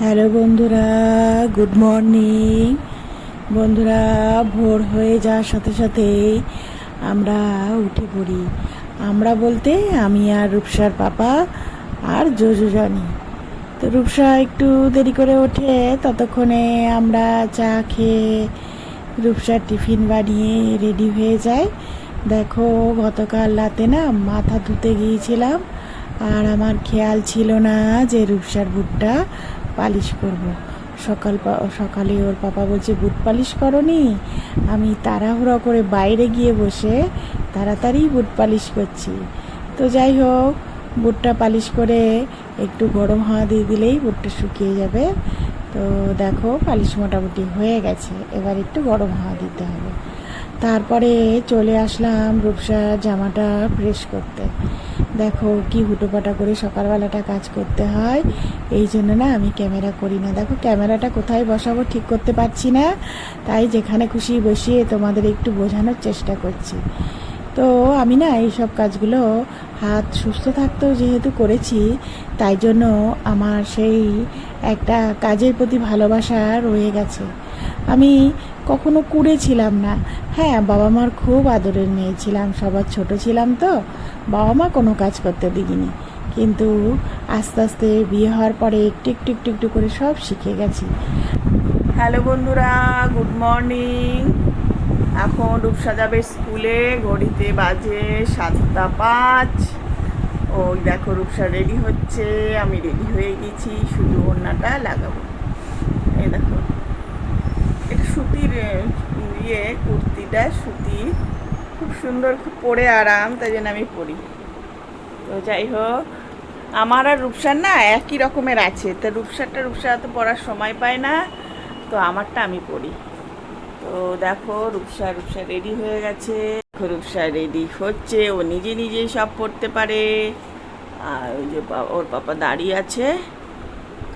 Hello বন্ধুরা good morning বন্ধুরা, ভোর হয়ে যাওয়ার সাথে সাথে আমরা উঠে পড়ি। আমরা বলতে আমি আর রূপসার পাপা আর জোজো জানি। তো রূপসা একটু দেরি করে ওঠে, ততক্ষণে আমরা চা খেয়ে রূপসার টিফিন বানিয়ে রেডি হয়ে যায় দেখো, গতকাল রাতে না মাথা ধুতে গিয়েছিলাম, আর আমার খেয়াল ছিল না যে রূপসার বুটটা পালিশ করব। সকাল সকালে ওর পাপা বলছে, বুট পালিশ করনি? আমি তাড়াহুড়ো করে বাইরে গিয়ে বসে তাড়াতাড়ি বুট পালিশ করছি। তো যাই হোক, বুটটা পালিশ করে একটু গরম হাওয়া দিয়ে দিলেই বুটটা শুকিয়ে যাবে। তো দেখো, পালিশ মোটামুটি হয়ে গেছে। এবার একটু গরম হাওয়া দিতে হবে। তারপরে চলে আসলাম রূপসার জামাটা প্রেস করতে। দেখো কি হুটোপাটা করে সকালবেলাটা কাজ করতে হয়। এই জন্য না আমি ক্যামেরা করি না। দেখো ক্যামেরাটা কোথায় বসাবো ঠিক করতে পারছি না। তাই যেখানে খুশি বসিয়ে তোমাদের একটু বোঝানোর চেষ্টা করছি। তো আমি না এই সব কাজগুলো হাত সুস্থ থাকতেও যেহেতু করেছি, তাই জন্য আমার সেই একটা কাজের প্রতি ভালোবাসা রয়ে গেছে। আমি কখনো কুড়েছিলাম না। হ্যাঁ বাবা মার খুব আদরের মেয়ে ছিলাম, সবার ছোট ছিলাম তো। বাবা মা কোনো কাজ করতে দিইনি কিন্তু আস্তে আস্তে বিয়ে হওয়ার পরে একটু একটু একটু একটু করে সব শিখে গেছি। হ্যালো বন্ধুরা, গুড মর্নিং। এখন রূপসা যাবে স্কুলে, ঘড়িতে বাজে সাতটা পাঁচ। ওই দেখো রূপসা রেডি হচ্ছে, আমি রেডি হয়ে গেছি, শুধু ওড়নাটা লাগাবো। এই দেখো সুতির ইয়ে কুর্তিটা সুতির খুব সুন্দর, খুব পরে আরাম, তাই জন্য আমি পরি। তো যাই হোক, আমার আর রূপসার না একই রকমের আছে। তো রূপসারটা রূপসা তো পড়ার সময় পায় না, তো আমারটা আমি পড়ি তো দেখো, রূপসা রূপসা রেডি হয়ে গেছে। রূপসা রেডি হচ্ছে, ও নিজে নিজেই সব পড়তে পারে। আর ওই যে ওর পাপা দাঁড়িয়ে আছে,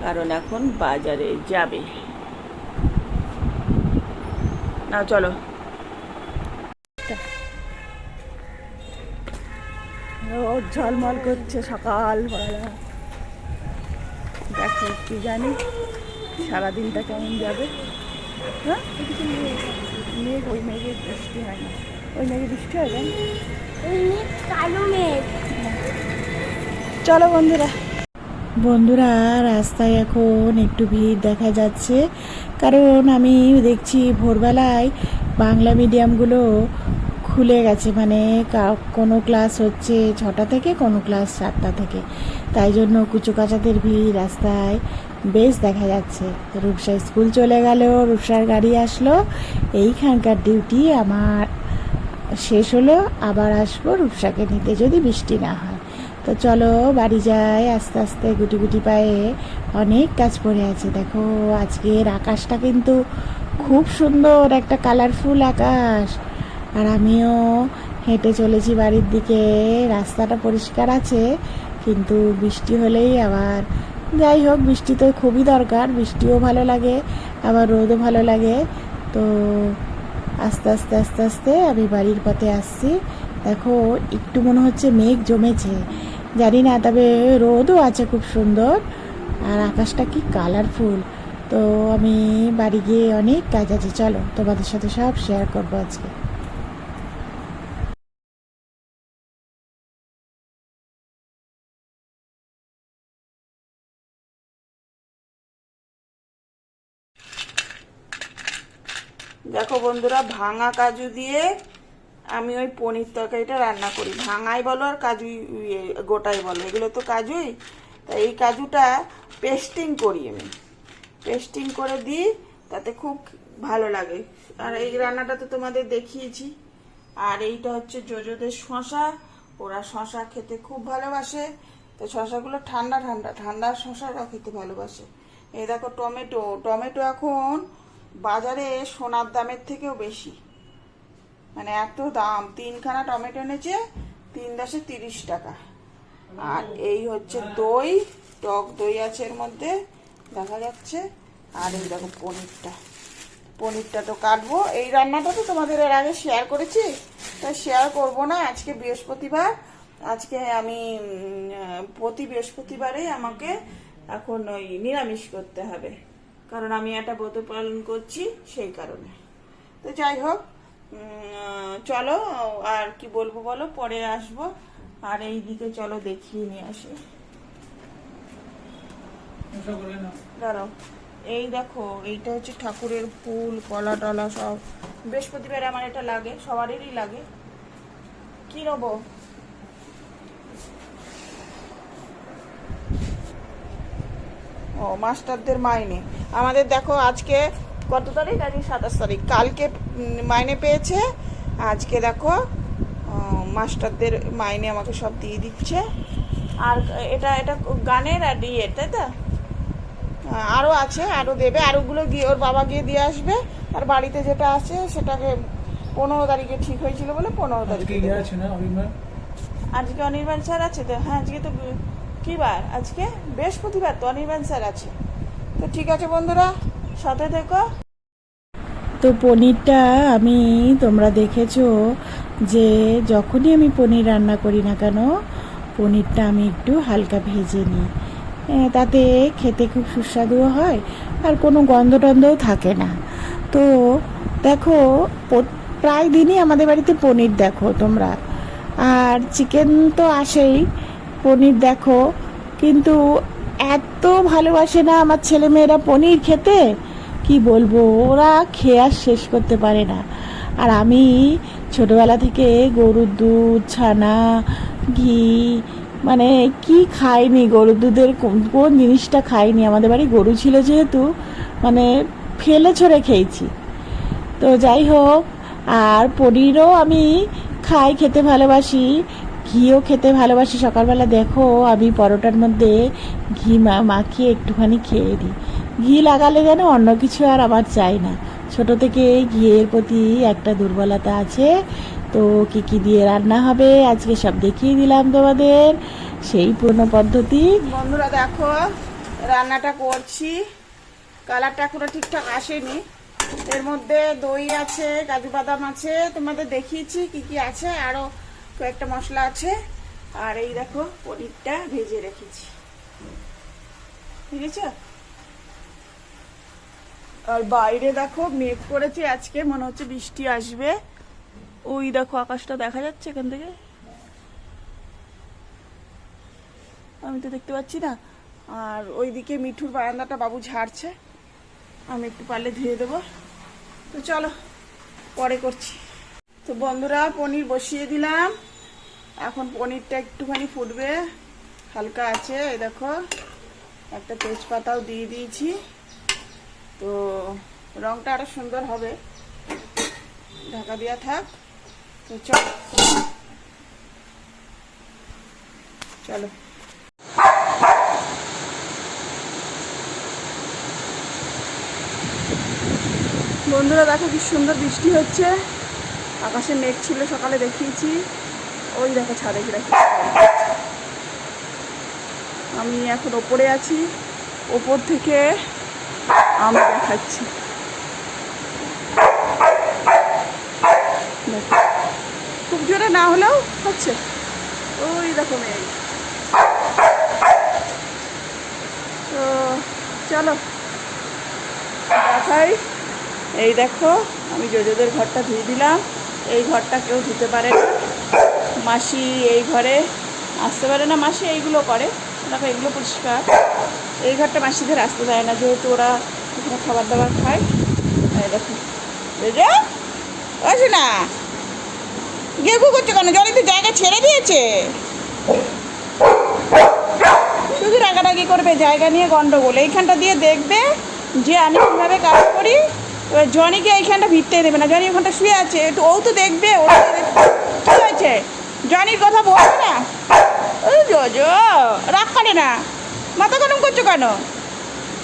কারণ এখন বাজারে যাবে। চলো। ও ঝলমল করছে সকাল বেলা। দেখো কি জানি সারাদিনটা কেমন যাবে। হ্যাঁ? মেঘ ওই মেঘে বৃষ্টি হয় না। ওই মেঘে বৃষ্টি হয় না কালো মেঘ। চলো বন্ধুরা। বন্ধুরা, রাস্তায় এখন একটু ভিড় দেখা যাচ্ছে। কারণ আমি দেখছি ভোরবেলায় বাংলা মিডিয়ামগুলো খুলে গেছে। মানে কোনো ক্লাস হচ্ছে ছটা থেকে, কোনো ক্লাস সাতটা থেকে। তাই জন্য কুচু কাচাদের ভিড় রাস্তায় বেশ দেখা যাচ্ছে। রূপসা স্কুল চলে গেল, রূপসার গাড়ি আসলো। এইখানকার ডিউটি আমার শেষ হলো, আবার আসব রূপসাকে নিতে যদি বৃষ্টি না হয়। তো চলো বাড়ি যাই, আস্তে আস্তে গুটি গুটি পায়ে অনেক কাজ পড়ে আছে। দেখো, আজকের আকাশটা কিন্তু খুব সুন্দর, একটা কালারফুল আকাশ। আর আমিও হেঁটে চলেছি বাড়ির দিকে, রাস্তাটা পরিষ্কার আছে, কিন্তু বৃষ্টি হলেই আবার যাই হোক, বৃষ্টি তো খুবই দরকার, বৃষ্টিও ভালো লাগে, আবার রোদও ভালো লাগে। তো আস্তে আস্তে আস্তে আস্তে আমি বাড়ির পথে আসছি। দেখো, একটু মনে হচ্ছে মেঘ জমেছে। জানি না, তবে রোদও আছে খুব সুন্দর। আর আকাশটা কি কালারফুল তো আমি বাড়ি গিয়ে অনেক কাজ আছে, চলো তোমাদের সাথে সব শেয়ার করব আজকে। দেখো বন্ধুরা, ভাঙা কাজু দিয়ে আমি ওই পনির তরকারিটা রান্না করি। ভাঙাই বলো আর কাজু ইয়ে, গোটাই বলো। এগুলো তো কাজুই। তাই এই কাজুটা পেস্টিং করি আমি। পেস্টিং করে দিই তাতে খুব ভালো লাগে। আর এই রান্নাটা তো তোমাদের দেখিয়েছি। আর এইটা হচ্ছে জোজোদের শশা ওরা শশা খেতে খুব ভালোবাসে। তো শশাগুলো ঠান্ডা ঠান্ডা ঠান্ডা শশাটা খেতে ভালোবাসে। এই দেখো টমেটো। টমেটো এখন বাজারে সোনার দামের থেকেও বেশি। মানে এত দাম, তিনখানা টমেটো এনেছে, তিন দশে তিরিশ টাকা। আর এই হচ্ছে দই, টক দই আছে এর মধ্যে, দেখা যাচ্ছে। আর এই দেখো পনিরটা। পনিরটা তো কাটবো। এই রান্নাটা তো তোমাদের এর আগে শেয়ার করেছি। তাই শেয়ার করব না, আজকে বৃহস্পতিবার। আজকে আমি প্রতি বৃহস্পতিবারে আমাকে এখন ওই নিরামিষ করতে হবে। কারণ আমি একটা ব্রত পালন করছি সেই কারণে। তো যাই হোক চলো আর কি বলব বলো? পরে আসব। আর এই দিকে চলো দেখিয়ে নিয়ে আসি। দাঁড়াও। এই দেখো এইটা হচ্ছে ঠাকুরের ফুল কলা টলা সব। বৃহস্পতিবার আমার এটা লাগে সবারই লাগে। কি নেব? ও মাস্টারদের মাইনে। আমাদের দেখো আজকে কত তারিখ? আজকে সাতাশ তারিখ। কালকে মাইনে পেয়েছে। আজকে দেখো মাস্টারদের মাইনে আমাকে সব দিয়ে দিচ্ছে। আর এটা এটা গানের আর ইয়ের তাই তো? আরও আছে আরও দেবে। আরোগুলো গিয়ে ওর বাবা গিয়ে দিয়ে আসবে। আর বাড়িতে যেটা আছে সেটাকে পনেরো তারিখে ঠিক হয়েছিল বলে পনেরো তারিখে আজকে অনির্বাণ স্যার আছে তো? হ্যাঁ আজকে তো কি বার? আজকে বৃহস্পতিবার তো অনির্বাণ স্যার আছে। তো ঠিক আছে বন্ধুরা। সাথে থেকো তো পনিরটা আমি, তোমরা দেখেছ যে যখনই আমি পনির রান্না করি না কেন, পনিরটা আমি একটু হালকা ভেজে নিই। তাতে খেতে খুব সুস্বাদুও হয় আর কোনো গন্ধ টন্ধও থাকে না। তো দেখো প্রায় দিনই আমাদের বাড়িতে পনির দেখো তোমরা। আর চিকেন তো আসেই, পনির দেখো। কিন্তু এত ভালোবাসে না আমার ছেলেমেয়েরা পনির খেতে। কি বলব? ওরা খেয়ে আর শেষ করতে পারে না। আর আমি ছোটবেলা থেকে গরুর দুধ, ছানা, ঘি মানে কি খাইনি গরুর দুধের? কোন জিনিসটা খাইনি? আমাদের বাড়ি গরু ছিল যেহেতু মানে ফেলে ছড়ে খেয়েছি। তো যাই হোক, আর পনিরও আমি খাই, খেতে ভালোবাসি, ঘিও খেতে ভালোবাসি। সকালবেলা দেখো, আমি পরোটার মধ্যে ঘি মাখিয়ে একটুখানি খেয়ে দিই ঘি লাগালে যেন অন্য কিছু আর আমার চাই না। ছোট থেকে ঘিয়ের প্রতি একটা দুর্বলতা আছে। তো কি কি দিয়ে রান্না হবে আজকে সব দেখিয়ে দিলাম তোমাদের। সেই পুরনো পদ্ধতি। বন্ধুরা, দেখো, রান্নাটা করছি। কালারটা এখনও ঠিকঠাক আসেনি। এর মধ্যে দই আছে, কাজু বাদাম আছে। তোমাদের দেখিয়েছি কি কি আছে। আরও কয়েকটা মশলা আছে। আর এই দেখো, পনিরটা ভেজে রেখেছি। ঠিক আছে? আর বাইরে দেখো মেঘ করেছে আজকে, মনে হচ্ছে বৃষ্টি আসবে। ওই দেখো আকাশটা দেখা যাচ্ছে এখান থেকে। আমি তো দেখতে পাচ্ছি না। আর ওইদিকে মিঠুর বারান্দাটা বাবু ঝাড়ছে। আমি একটু পারলে ধুয়ে দেবো। তো চলো, পরে করছি। তো বন্ধুরা, পনির বসিয়ে দিলাম। এখন পনিরটা একটুখানি ফুটবে। হালকা আছে, এই দেখো। একটা তেজপাতাও দিয়ে দিয়েছি। তো রংটা আরও সুন্দর হবে। ঢাকা দেওয়া থাক। তো চলো। চলো। বন্ধুরা, দেখো কি সুন্দর বৃষ্টি হচ্ছে। আকাশে মেঘ ছিল, সকালে দেখিয়েছি। ওই দেখো ছাদে কি আমি এখন ওপরে আছি। ওপর থেকে আমি দেখাচ্ছি। দেখো। খুব জোরে না হলেও হচ্ছে। ওই দেখো মেঘ তো চলো। দেখাই। এই দেখো, আমি জোজোদের ঘরটা ধুয়ে দিলাম। এই ঘরটা কেউ ধুতে পারে না। মাসি এই ঘরে। আসতে পারে না, মাসি এইগুলো করে। দেখো, এগুলো পরিষ্কার। এই ঘরটা মাসিদের আসতে দেয় না, যেহেতু ওরা খাবার দাবার জোজো আসে না। গেগু করছে কেন? জলে তো জায়গা ছেড়ে দিয়েছে। শুধু রাগারাগি করবে? জায়গা নিয়ে গন্ডগোল। এইখানটা দিয়ে দেখবে যে আমি কীভাবে কাজ করি। এবার জনিকে এইখানটা ভিড়তে দেবে না। জনি ওখানটা শুয়ে আছে। একটু ও তো দেখবে, ও তো দেখ- কি হয়েছে? জনির কথা বলবে না? ওই জজ রাগ করে না। মাথা গরম করছ কেন?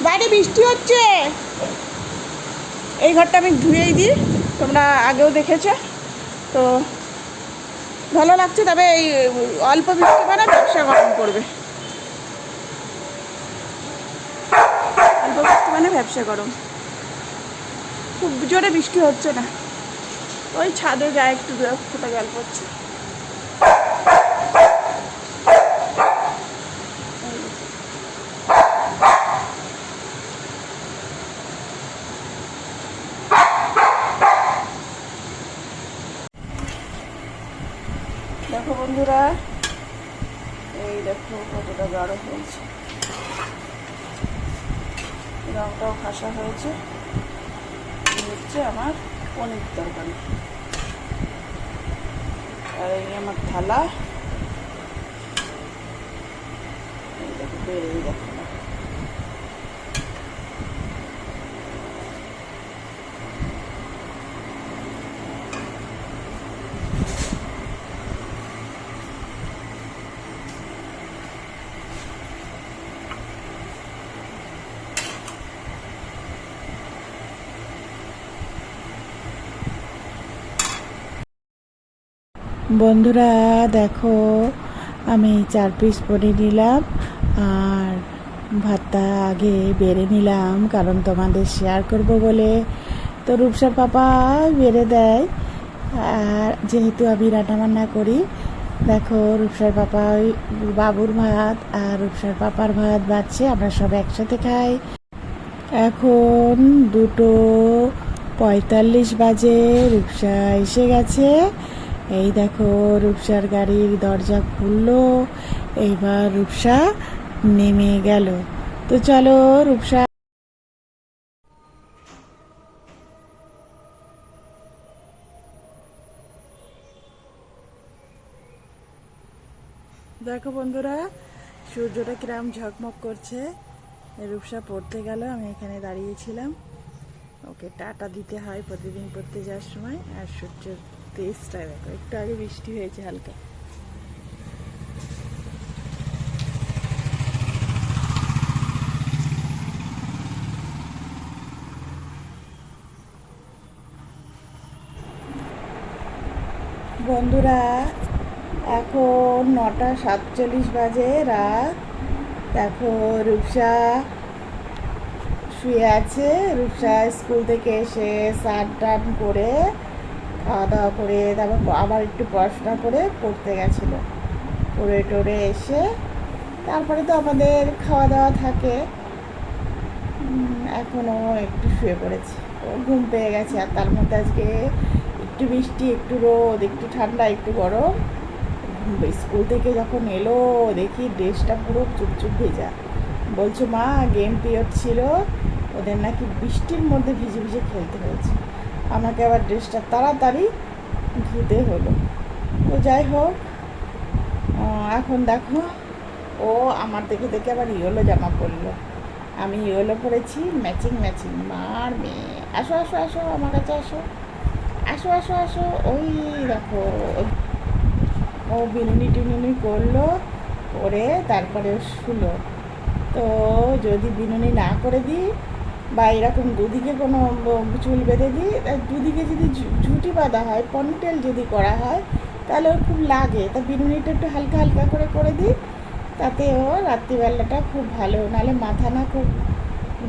বাইরে বৃষ্টি হচ্ছে। এই ঘরটা আমি ধুয়েই দিই, তোমরা আগেও দেখেছ। তো ভালো লাগছে, তবে এই অল্প বৃষ্টি মানে ব্যবসা গরম করবে। অল্প বৃষ্টি মানে ব্যবসা গরম। খুব জোরে বৃষ্টি হচ্ছে না। ওই ছাদে যায় একটু দু এক ফোঁটা বন্ধুরা। এই দেখো কতটা গাঢ় হয়েছে। রংটাও খাসা হয়েছে। হচ্ছে আমার পনির তরকারি। আর এই আমার থালা। এই দেখো বেড়েই দেখো না। বন্ধুরা, দেখো, আমি চার পিস পনির নিলাম আর ভাতটা আগে বেড়ে নিলাম কারণ তোমাদের শেয়ার করব বলে। তো রূপসার পাপা বেড়ে দেয় আর যেহেতু আমি রান্নাবান্না করি, দেখো, রূপসার পাপা ওই বাবুর ভাত আর রূপসার পাপার ভাত বাড়ছে, আমরা সব একসাথে খাই। এখন দুটো পঁয়তাল্লিশ বাজে, রূপসা এসে গেছে। এই দেখো, রূপসার গাড়ির দরজা খুললো। এইবার রূপসা নেমে গেল। তো চলো, রূপসা দেখো বন্ধুরা, সূর্যটা কিরম ঝকমক করছে। রূপসা পড়তে গেল, আমি এখানে দাঁড়িয়েছিলাম। ওকে টাটা দিতে হয় প্রতিদিন পড়তে যাওয়ার সময়, আর সূর্যের তেজটা দেখো। একটু আগে বৃষ্টি হয়েছে হালকা। বন্ধুরা, এখন নটা সাতচল্লিশ বাজে, রাত। দেখো রূপসা শুয়ে আছে। রূপসা স্কুল থেকে এসে স্নান টান করে খাওয়া দাওয়া করে, তারপর আবার একটু পড়াশোনা করে পড়তে গেছিল। পড়ে টড়ে এসে তারপরে তো আমাদের খাওয়া দাওয়া থাকে এখনও একটু শুয়ে পড়েছে। ও ঘুম পেয়ে গেছে আর তার মধ্যে আজকে একটু বৃষ্টি, একটু রোদ, একটু ঠান্ডা, একটু গরম। স্কুল থেকে যখন এলো, দেখি ড্রেসটা পুরো চুপচুপ ভেজা। বলছো, মা, গেম পিরিয়ড ছিল। ওদের নাকি বৃষ্টির মধ্যে ভিজে ভিজে খেলতে হয়েছে। আমাকে আবার ড্রেসটা তাড়াতাড়ি ধুতে হলো। তো যাই হোক এখন দেখো, ও আমার দেখে দেখে আবার ইয়েলো জামা পরলো। আমি ইয়েলো পরেছি ম্যাচিং ম্যাচিং মার মেয়ে। আসো আসো আসো, আমার কাছে আসো। আসো আসো আসো। ওই দেখো, ও বিনুনি টিনুনি করল করে তারপরে শুলো। তো যদি বিনুনি না করে দিই বা এরকম দুদিকে কোনো চুল বেঁধে দিই আর দুদিকে যদি ঝুঁটি বাঁধা হয়, পনিটেল যদি করা হয়, তাহলে ওর খুব লাগে। তা বিনুনিটা একটু হালকা হালকা করে করে দিই, তাতে ও রাত্রিবেলাটা খুব ভালো। নাহলে মাথা না খুব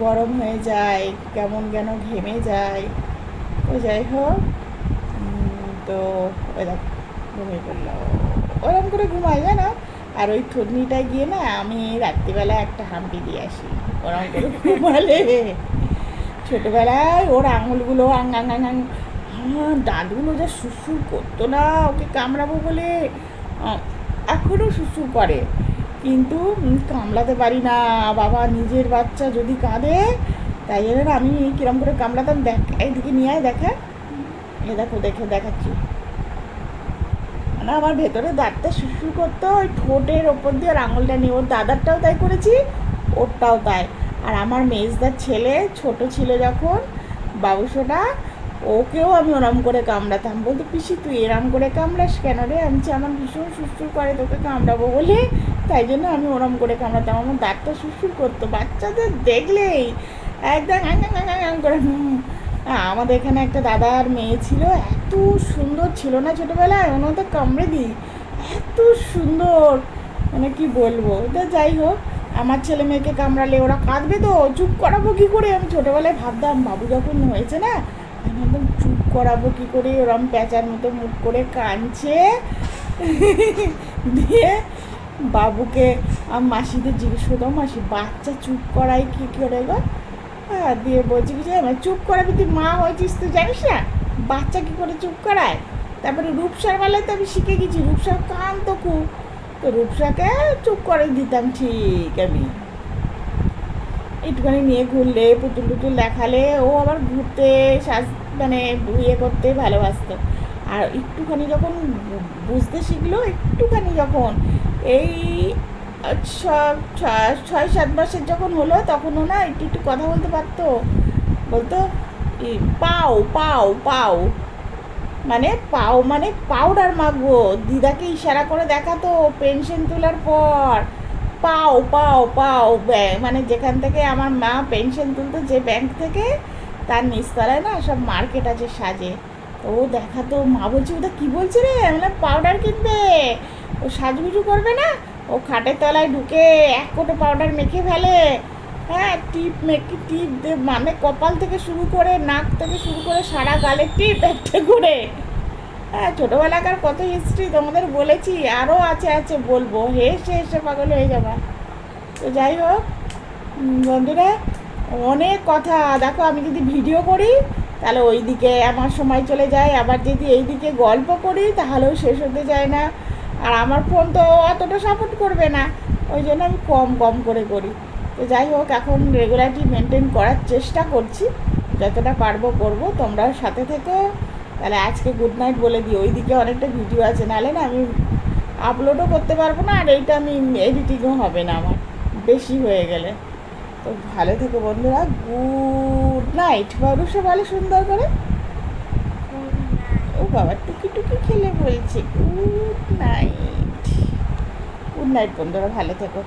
গরম হয়ে যায়, কেমন যেন ঘেমে যায়। তো যাই হোক তো ওই দেখো, ঘুমিয়ে পড়ল। ওরকম করে ঘুমাই জানো? আর ওই থুতনিটায় গিয়ে না আমি রাত্রিবেলা একটা হাম্পি দিয়ে আসি। ওরকম করে ঘুমালে ছোটোবেলায় ওর আঙুলগুলো আং আং আং আং। দাঁতগুলো যা সুসুর করতো না, ওকে কামড়াবো বলে। এখনও সুসুর করে। কিন্তু কামড়াতে পারি না। বাবা নিজের বাচ্চা যদি কাঁদে, তাই জন্য আমি কিরম করে কামড়াতাম। দেখ, এইদিকে নিয়ে আয়, দেখা। এ দেখো, দেখে দেখাচ্ছি। মানে আমার ভেতরে দাঁতটা শুশুর করতো, ওই ঠোঁটের ওপর দিয়ে আঙুলটা নিয়ে। ওর দাদারটাও তাই করেছি, ওরটাও তাই। আর আমার মেজদার ছেলে ছোট ছিল যখন বাবুসোটা ওকেও আমি ওরম করে কামড়াতাম। বলতো, পিসি, তুই এরম করে কামড়াস কেন রে? আমি আমার ভীষণ সুসুর করে তোকে কামড়াবো বলে, তাই জন্য আমি ওরম করে কামড়াতাম। আমার দাঁতটা সুসুর করতো। বাচ্চাদের দেখলেই একদম করে আমাদের এখানে একটা দাদার মেয়ে ছিল, এত সুন্দর ছিল না ছোটোবেলায় ওনার তো কামড়ে দিই, এত সুন্দর মানে কি বলব, তো যাই হোক, আমার ছেলে মেয়েকে কামড়ালে ওরা কাঁদবে তো, চুপ করাবো কি করে? আমি ছোটোবেলায় ভাবতাম, বাবু যখন হয়েছে না, আমি একদম চুপ করাবো কি করে? ওরম প্যাঁচার মতো মুখ করে কাঁদছে, দিয়ে বাবুকে মাসিদের জিজ্ঞেস করতাম, মাসি, বাচ্চা চুপ করাই কি করে? গো হ্যাঁ দিয়ে বলছি কি যে চুপ করাবি তুই, মা হয়েছিস তুই জানিস না? বাচ্চা কি করে চুপ করায়? তারপরে রূপসার বেলায় তো আমি শিখে গেছি, রূপসার কান তো খুব। তো রূপসাকে চুপ করে দিতাম, ঠিক আমি। একটুখানি নিয়ে ঘুরলে, পুতুল টুতুল দেখালে, ও আবার ঘুরতে সাজ মানে ইয়ে করতে ভালোবাসতো। আর একটুখানি যখন বুঝতে শিখলো, একটুখানি যখন, এই ছ- ছয় সাত মাসের যখন হলো, তখনও না একটু একটু কথা বলতে পারতো। বলতো পাও পাও পাও। মানে পাও মানে পাউডার মাখবো। দিদাকে ইশারা করে দেখাতো পেনশন তোলার পর। পাও পাও পাও ব্যাংক মানে যেখান থেকে আমার মা পেনশন তুলতো, যে ব্যাংক থেকে, তার নিচতলায় না সব মার্কেট আছে সাজে। তো ও দেখাতো, মা বলছে, ওটা কী বলছে রে? মানে পাউডার কিনবে। ও সাজগুজু করবে না ও খাটের তলায় ঢুকে এক কোটো পাউডার মেখে ফেলে। হ্যাঁ টিপ মেখে, টিপ দে- মানে কপাল থেকে শুরু করে নাক থেকে শুরু করে সারা গালে টিপ একটা করে। হ্যাঁ ছোটোবেলাকার কত হিস্ট্রি তোমাদের বলেছি আরও আছে আছে, বলব। হেসে হেসে পাগল হয়ে যাবা। তো যাই হোক বন্ধুরা, অনেক কথা। দেখো, আমি যদি ভিডিও করি, তাহলে ওই দিকে আমার সময় চলে যায়। আবার যদি এই দিকে গল্প করি, তাহলেও শেষ হতে যায় না। আর আমার ফোন তো অতটা সাপোর্ট করবে না। ওই জন্য আমি কম কম করে করি। তো যাই হোক, এখন রেগুলারিটি মেনটেন করার চেষ্টা করছি। যতটা পারব করব। তোমরাও সাথে থেকো। তাহলে আজকে গুড নাইট বলে দিই। ওইদিকে অনেকটা ভিডিও আছে। নাহলে না আমি আপলোডও করতে পারব না। আর এইটা আমি এডিটিংও হবে না আমার। বেশি হয়ে গেলে। তো ভালো থেকো বন্ধুরা। গুড নাইট বারুষে বলে সুন্দর করে। বাবা টুকি টুকি খেলে বলছে গুড নাইট। গুড নাইট বন্ধুরা ভালো থেকো।